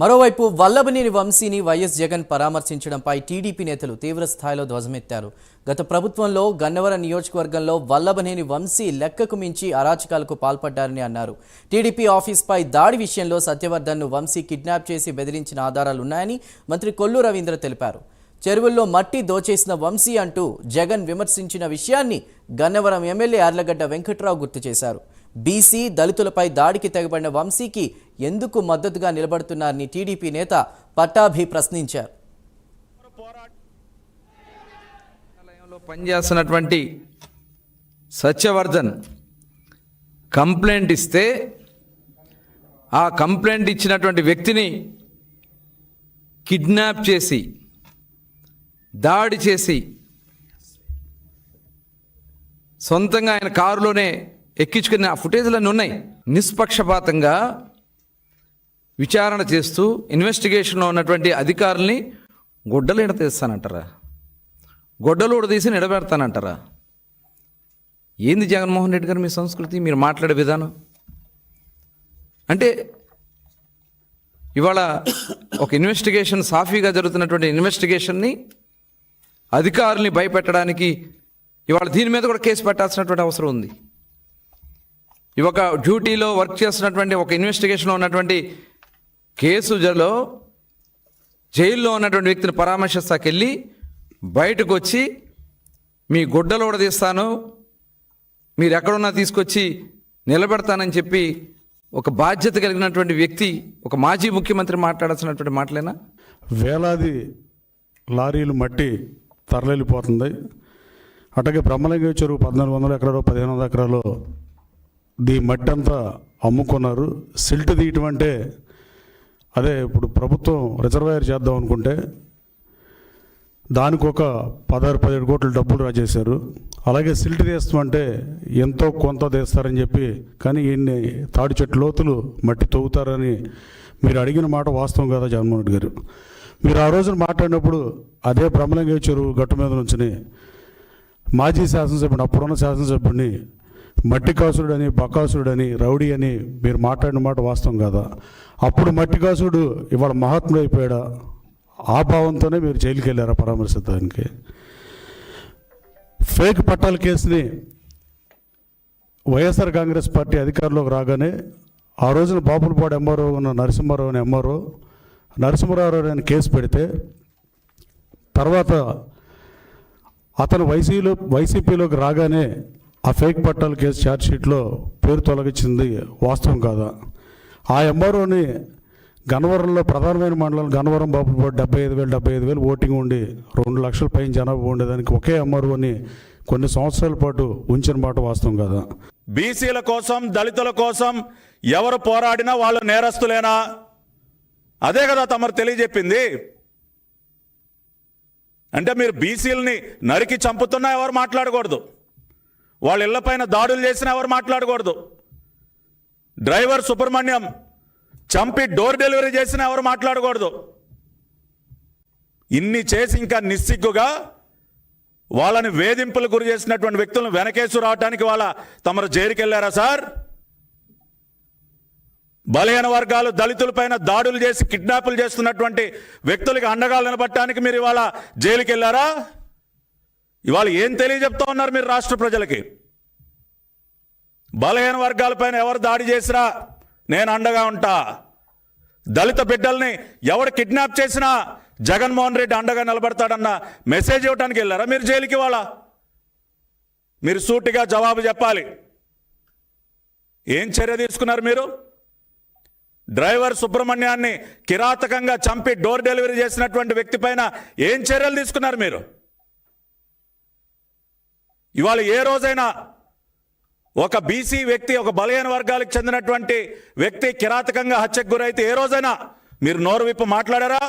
మరోవైపు వల్లభనేని వంశీని YS Jagan పరామర్శించడంపై TDP నేతలు తీవ్రస్థాయిలో ధ్వజమెత్తారు. గత ప్రభుత్వంలో గన్నవరం నియోజకవర్గంలో వల్లభనేని వంశీ లెక్కకు మించి అరాచకాలకు పాల్పడ్డారని అన్నారు. టీడీపీ ఆఫీస్పై దాడి విషయంలో సత్యవర్ధన్ను వంశీ కిడ్నాప్ చేసి బెదిరించిన ఆధారాలున్నాయని మంత్రి కొల్లు రవీంద్ర తెలిపారు. చెరువుల్లో మట్టి దోచేసిన వంశీ అంటూ జగన్ విమర్శించిన విషయాన్ని గన్నవరం ఎమ్మెల్యే యార్లగడ్డ వెంకట్రావు గుర్తు చేశారు. బీసీ దళితులపై దాడికి తెగబడిన వంశీకి ఎందుకు మద్దతుగా నిలబడుతున్నారని టీడీపీ నేత పట్టాభి ప్రశ్నించారు. పనిచేస్తున్నటువంటి సత్యవర్ధన్ కంప్లైంట్ ఇస్తే ఆ కంప్లైంట్ ఇచ్చినటువంటి వ్యక్తిని కిడ్నాప్ చేసి దాడి చేసి సొంతంగా ఆయన కారులోనే ఎక్కించుకుని ఆ ఫుటేజ్లన్నీ ఉన్నాయి. నిష్పక్షపాతంగా విచారణ చేస్తూ ఇన్వెస్టిగేషన్లో ఉన్నటువంటి అధికారుల్ని గుడ్డలు ఎడతీస్తానంటారా గొడ్డలు తీసి నిడబెడతానంటారా ఏంది జగన్మోహన్ రెడ్డి గారు మీ సంస్కృతి? మీరు మాట్లాడే విధానం? అంటే ఇవాళ ఒక ఇన్వెస్టిగేషన్ సాఫీగా జరుగుతున్నటువంటి ఇన్వెస్టిగేషన్ని అధికారుల్ని భయపెట్టడానికి ఇవాళ దీని మీద కూడా కేసు పెట్టాల్సినటువంటి అవసరం ఉంది. ఈ ఒక డ్యూటీలో వర్క్ చేస్తున్నటువంటి ఒక ఇన్వెస్టిగేషన్లో ఉన్నటువంటి కేసులో జైల్లో ఉన్నటువంటి వ్యక్తిని పరామర్శిస్తాకెళ్ళి బయటకు వచ్చి మీ గుడ్డలు కూడా తీస్తాను మీరు ఎక్కడున్నా తీసుకొచ్చి నిలబెడతానని చెప్పి ఒక బాధ్యత కలిగినటువంటి వ్యక్తి ఒక మాజీ ముఖ్యమంత్రి మాట్లాడాల్సినటువంటి మాటలేనా? వేలాది లారీలు మట్టి తరలిపోతుంది. అట్లాగే బ్రహ్మలింగ చెరువు పద్నాలుగు వందల ఎకరాలు పదిహేను వందల ఎకరాలు దీ మట్టి అంతా అమ్ముకున్నారు. సిల్ట్ తీయటం అంటే అదే ఇప్పుడు ప్రభుత్వం రిజర్వాయర్ చేద్దాం అనుకుంటే దానికి ఒక పదహారు పదిహేడు కోట్ల డబ్బులు రా చేశారు అలాగే సిల్ట్ తీస్తామంటే ఎంతో కొంత తీస్తారని చెప్పి కానీ ఈయన్ని తాడి చెట్టు లోతులు మట్టి తవ్వుతారని మీరు అడిగిన మాట వాస్తవం కదా జగన్మోహన్ రెడ్డి గారు? మీరు ఆ రోజున మాట్లాడినప్పుడు అదే బ్రహ్మలింగ చెరువు గట్టు మీద నుంచి మాజీ శాసనసభ్యుడు అప్పుడున్న శాసనసభ్యుడిని మట్టి కాసుడని బకాసుడని రౌడీ అని మీరు మాట్లాడిన మాట వాస్తవం కదా? అప్పుడు మట్టి కాసుడు ఇవాళ మహాత్ముడు అయిపోయాడా? ఆ భావంతోనే మీరు జైలుకి వెళ్ళారా పరామర్శించడానికి? ఫేక్ పట్టాల కేసుని వైఎస్ఆర్ కాంగ్రెస్ పార్టీ అధికారంలోకి రాగానే ఆ రోజున బాపులపాడు ఎంఆర్ఓ ఉన్న నరసింహారావు అని ఎంఆర్ఓ నరసింహారావు అని కేసు పెడితే తర్వాత అతను వైసీలో వైసీపీలోకి రాగానే ఆ ఫేక్ పట్టాల కేసు ఛార్జ్షీట్లో పేరు తొలగించింది వాస్తవం కాదా? ఆ ఎంఆర్ఓని గన్నవరంలో ప్రధానమైన మండలం గన్నవరం బాపులపాడు డెబ్బై ఐదు వేలు డెబ్బై ఐదు వేలు ఓటింగ్ ఉండి రెండు లక్షల పైన జనాభా ఉండేదానికి ఒకే ఎంఆర్ఓని కొన్ని సంవత్సరాల పాటు ఉంచిన మాట వాస్తవం కదా? బీసీల కోసం దళితుల కోసం ఎవరు పోరాడినా వాళ్ళు నేరస్తులేనా? అదే కదా తమరు తెలియజెప్పింది. అంటే మీరు బీసీలని నరికి చంపుతున్నా ఎవరు మాట్లాడకూడదు. వాళ్ళ ఇళ్ళపైన దాడులు చేసినా ఎవరు మాట్లాడకూడదు. డ్రైవర్ సుబ్రహ్మణ్యం చంపి డోర్ డెలివరీ చేసినా ఎవరు మాట్లాడకూడదు. ఇన్ని చేసి ఇంకా నిస్సిగ్గుగా వాళ్ళని వేధింపులు గురి చేసినటువంటి వ్యక్తులను వెనకేసు రావడానికి వాళ్ళ తమరు జైలుకెళ్ళారా సార్? బలహీన వర్గాలు దళితులపైన దాడులు చేసి కిడ్నాపులు చేస్తున్నటువంటి వ్యక్తులకి అండగా నిలబట్టడానికి మీరు ఇవాళ జైలుకెళ్ళారా ఇవాళ ఏం తెలియజెప్తా ఉన్నారు మీరు రాష్ట్ర ప్రజలకి? బలహీన వర్గాలపైన ఎవరు దాడి చేసినా నేను అండగా ఉంటా. దళిత బిడ్డల్ని ఎవడు కిడ్నాప్ చేసినా జగన్మోహన్ రెడ్డి అండగా నిలబడతాడన్న మెసేజ్ ఇవ్వడానికి వెళ్ళారా మీరు జైలుకి వాళ్ళ మీరు సూటిగా జవాబు చెప్పాలి. ఏం చర్య తీసుకున్నారు మీరు? డ్రైవర్ సుబ్రహ్మణ్యాన్ని కిరాతకంగా చంపి డోర్ డెలివరీ చేసినటువంటి వ్యక్తి పైన ఏం చర్యలు తీసుకున్నారు మీరు? ఇవాళ ఏ రోజైనా ఒక బీసీ వ్యక్తి ఒక బలహీన వర్గాలకు చెందినటువంటి వ్యక్తి కిరాతకంగా హత్యకు గురైతే ఏ రోజైనా మీరు నోరు విప్పి మాట్లాడారా?